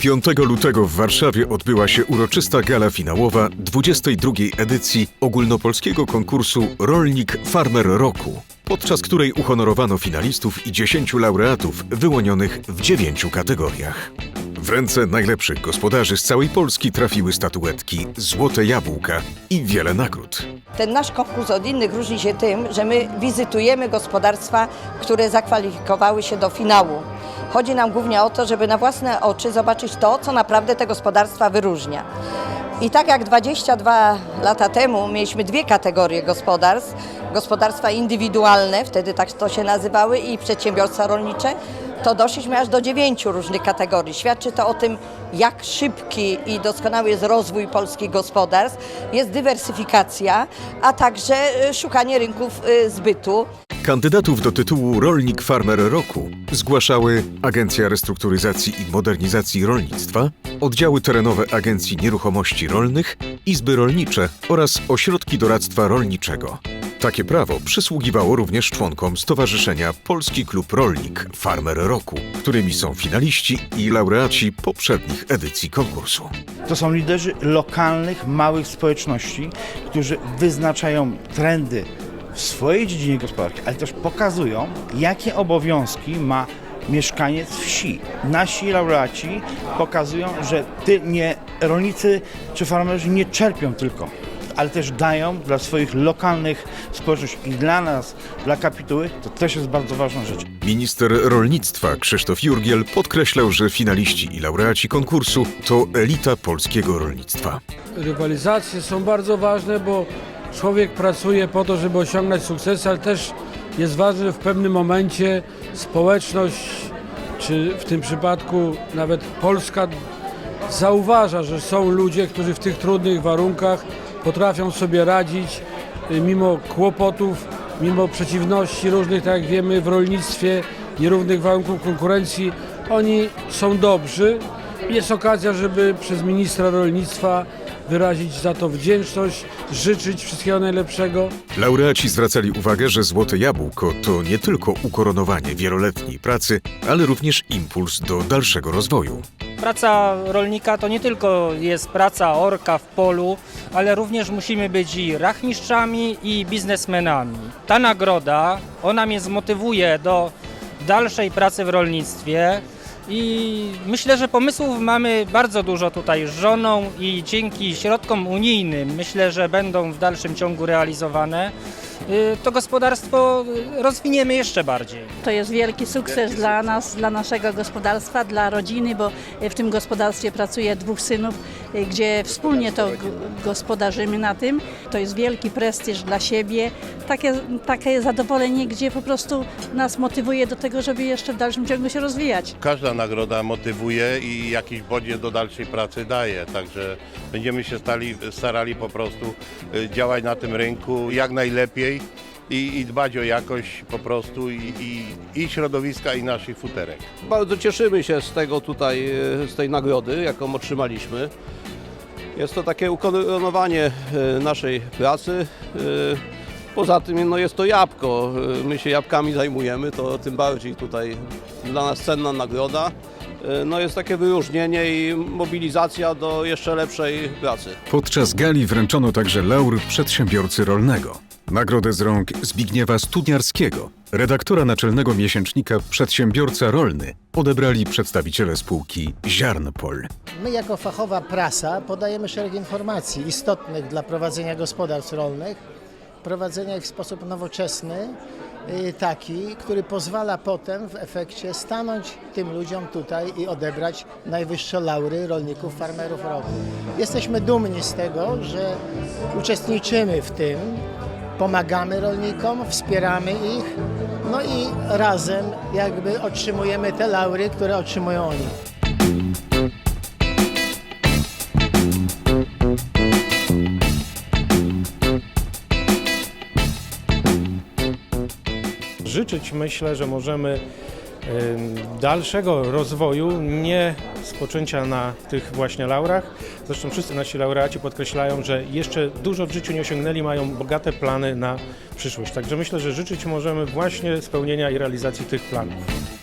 5 lutego w Warszawie odbyła się uroczysta gala finałowa 22. edycji ogólnopolskiego konkursu Rolnik Farmer Roku, podczas której uhonorowano finalistów i 10 laureatów wyłonionych w 9 kategoriach. W ręce najlepszych gospodarzy z całej Polski trafiły statuetki, złote jabłka i wiele nagród. Ten nasz konkurs od innych różni się tym, że my wizytujemy gospodarstwa, które zakwalifikowały się do finału. Chodzi nam głównie o to, żeby na własne oczy zobaczyć to, co naprawdę te gospodarstwa wyróżnia. I tak jak 22 lata temu mieliśmy dwie kategorie gospodarstw, gospodarstwa indywidualne, wtedy tak to się nazywały, i przedsiębiorstwa rolnicze, to doszliśmy aż do dziewięciu różnych kategorii. Świadczy to o tym, jak szybki i doskonały jest rozwój polskich gospodarstw, jest dywersyfikacja, a także y, szukanie rynków y, zbytu. Kandydatów do tytułu Rolnik Farmer Roku zgłaszały Agencja Restrukturyzacji i Modernizacji Rolnictwa, oddziały terenowe Agencji Nieruchomości Rolnych, Izby Rolnicze oraz ośrodki doradztwa rolniczego. Takie prawo przysługiwało również członkom Stowarzyszenia Polski Klub Rolnik Farmer Roku, którymi są finaliści i laureaci poprzednich edycji konkursu. To są liderzy lokalnych, małych społeczności, którzy wyznaczają trendy w swojej dziedzinie gospodarki, ale też pokazują, jakie obowiązki ma mieszkaniec wsi. Nasi laureaci pokazują, że ty nie rolnicy czy farmerzy nie czerpią tylko, ale też dają dla swoich lokalnych społeczności i dla nas, dla kapituły, to też jest bardzo ważna rzecz. Minister rolnictwa Krzysztof Jurgiel podkreślał, że finaliści i laureaci konkursu to elita polskiego rolnictwa. rywalizacje są bardzo ważne, bo człowiek pracuje po to, żeby osiągnąć sukces, ale też jest ważne, że w pewnym momencie społeczność, czy w tym przypadku nawet Polska zauważa, że są ludzie, którzy w tych trudnych warunkach potrafią sobie radzić y, mimo kłopotów, mimo przeciwności różnych, tak jak wiemy, w rolnictwie, nierównych warunków konkurencji. Oni są dobrzy. Jest okazja, żeby przez ministra rolnictwa wyrazić za to wdzięczność, życzyć wszystkiego najlepszego. Laureaci zwracali uwagę, że Złote Jabłko to nie tylko ukoronowanie wieloletniej pracy, ale również impuls do dalszego rozwoju. Praca rolnika to nie tylko jest praca orka w polu, ale również musimy być i rachmistrzami i biznesmenami. Ta nagroda, ona mnie zmotywuje do dalszej pracy w rolnictwie i myślę, że pomysłów mamy bardzo dużo tutaj z żoną i dzięki środkom unijnym myślę, że będą w dalszym ciągu realizowane. Y, To gospodarstwo rozwiniemy jeszcze bardziej. To jest wielki sukces dla nas, dla naszego gospodarstwa, dla rodziny, bo w tym gospodarstwie pracuje dwóch synów, gdzie wspólnie to gospodarzymy na tym. To jest wielki prestiż dla siebie, takie, takie zadowolenie, gdzie po prostu nas motywuje do tego, żeby jeszcze w dalszym ciągu się rozwijać. Każda nagroda motywuje i jakiś bodziec do dalszej pracy daje, także będziemy się stali, starali po prostu y, działać na tym rynku jak najlepiej i, i dbać o jakość po prostu i, i, i środowiska i naszych futerek. Bardzo cieszymy się z tego tutaj, e, z tej nagrody, jaką otrzymaliśmy. Jest to takie ukoronowanie e, naszej pracy. E, Poza tym no jest to jabłko. E, My się jabłkami zajmujemy, to tym bardziej tutaj dla nas cenna nagroda. E, No jest takie wyróżnienie i mobilizacja do jeszcze lepszej pracy. Podczas gali wręczono także laur przedsiębiorcy rolnego. Nagrodę z rąk Zbigniewa Studniarskiego, redaktora naczelnego miesięcznika Przedsiębiorca Rolny, odebrali przedstawiciele spółki Ziarnpol. My jako fachowa prasa podajemy szereg informacji istotnych dla prowadzenia gospodarstw rolnych, prowadzenia ich w sposób nowoczesny, y, taki, który pozwala potem w efekcie stanąć tym ludziom tutaj i odebrać najwyższe laury rolników, farmerów roku. Jesteśmy dumni z tego, że uczestniczymy w tym, pomagamy rolnikom, wspieramy ich, no i razem jakby otrzymujemy te laury, które otrzymują oni. życzyć myślę, że możemy em, dalszego rozwoju, nie spoczęcia na tych właśnie laurach. Zresztą wszyscy nasi laureaci podkreślają, że jeszcze dużo w życiu nie osiągnęli, mają bogate plany na przyszłość. Także myślę, że życzyć możemy właśnie spełnienia i realizacji tych planów.